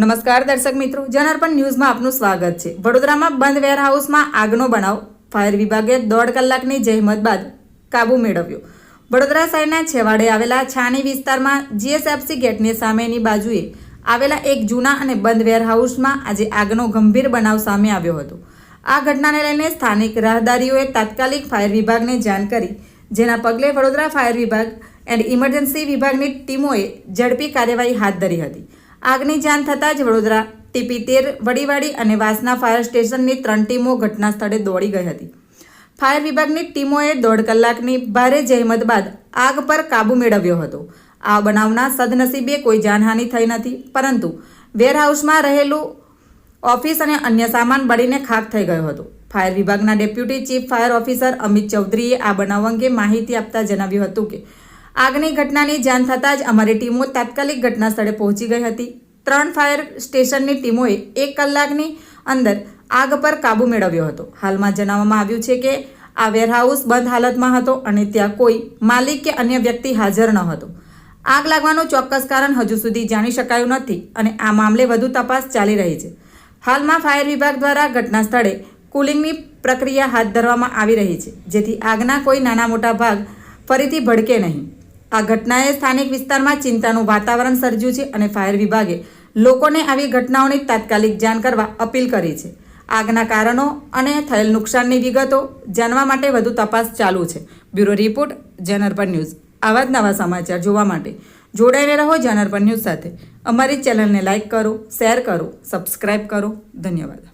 નમસ્કાર દર્શક મિત્રો જનઅર્પણ ન્યૂઝમાં આપનું સ્વાગત છે. વડોદરામાં બંધ વેરહાઉસમાં આગનો બનાવ, ફાયર વિભાગે દોઢ કલાકની જહેમત બાદ કાબુ મેળવ્યો. વડોદરા શહેરના છેવાડે આવેલા છાણી વિસ્તારમાં જીએસએફસી ગેટની સામેની બાજુએ આવેલા એક જૂના અને બંધ વેરહાઉસમાં આજે આગનો ગંભીર બનાવ સામે આવ્યો હતો. આ ઘટનાને લઈને સ્થાનિક રાહદારીઓએ તાત્કાલિક ફાયર વિભાગને જાણ કરી. જેના પગલે વડોદરા ફાયર વિભાગ એન્ડ ઇમરજન્સી વિભાગની ટીમોએ ઝડપી કાર્યવાહી હાથ ધરી હતી. આગની જાણ થતાં જ વડોદરા, ટીપી તેર, વડીવાડી અને વાસના ફાયર સ્ટેશનની ત્રણ ટીમો ઘટના સ્થળે દોડી ગઈ હતી. ફાયર વિભાગની ટીમોએ દોઢ કલાકની ભારે જહેમત બાદ આગ પર કાબૂ મેળવ્યો હતો. આ બનાવના સદનસીબે કોઈ જાનહાનિ થઈ નથી, પરંતુ વેરહાઉસમાં રહેલું ઓફિસ અને અન્ય સામાન બળીને ખાક થઈ ગયો હતો. ફાયર વિભાગના deputy chief fire officer Amit ચૌધરીએ આ બનાવ અંગે માહિતી આપતા જણાવ્યું હતું કે આગની ઘટનાની જાણ થતાં જ અમારી ટીમો તાત્કાલિક ઘટના સ્થળે પહોંચી ગઈ હતી. ત્રણ ફાયર સ્ટેશનની ટીમોએ એક કલાકની અંદર આગ પર કાબૂ મેળવ્યો હતો. હાલમાં જણાવવામાં આવ્યું છે કે આ વેરહાઉસ બંધ હાલતમાં હતો અને ત્યાં કોઈ માલિક કે અન્ય વ્યક્તિ હાજર ન હતો. આગ લાગવાનું ચોક્કસ કારણ હજુ સુધી જાણી શકાયું નથી અને આ મામલે વધુ તપાસ ચાલી રહી છે. હાલમાં ફાયર વિભાગ દ્વારા ઘટના સ્થળે કુલિંગની પ્રક્રિયા હાથ ધરવામાં આવી રહી છે, જેથી આગના કોઈ નાના મોટા ભાગ ફરીથી ભડકે નહીં. આ ઘટનાએ સ્થાનિક વિસ્તારમાં ચિંતાનું વાતાવરણ સર્જ્યું છે અને ફાયર વિભાગે લોકોને આવી ઘટનાઓની તાત્કાલિક જાણ કરવા અપીલ કરી છે. આગના કારણો અને થયેલ નુકસાનની વિગતો જાણવા માટે વધુ તપાસ ચાલુ છે. બ્યુરો રિપોર્ટ જનરપન ન્યૂઝ. આવા જ નવા સમાચાર જોવા માટે જોડાઈને રહો જનરપન ન્યૂઝ સાથે. અમારી ચેનલને લાઇક કરો, શેર કરો, સબસ્ક્રાઇબ કરો. ધન્યવાદ.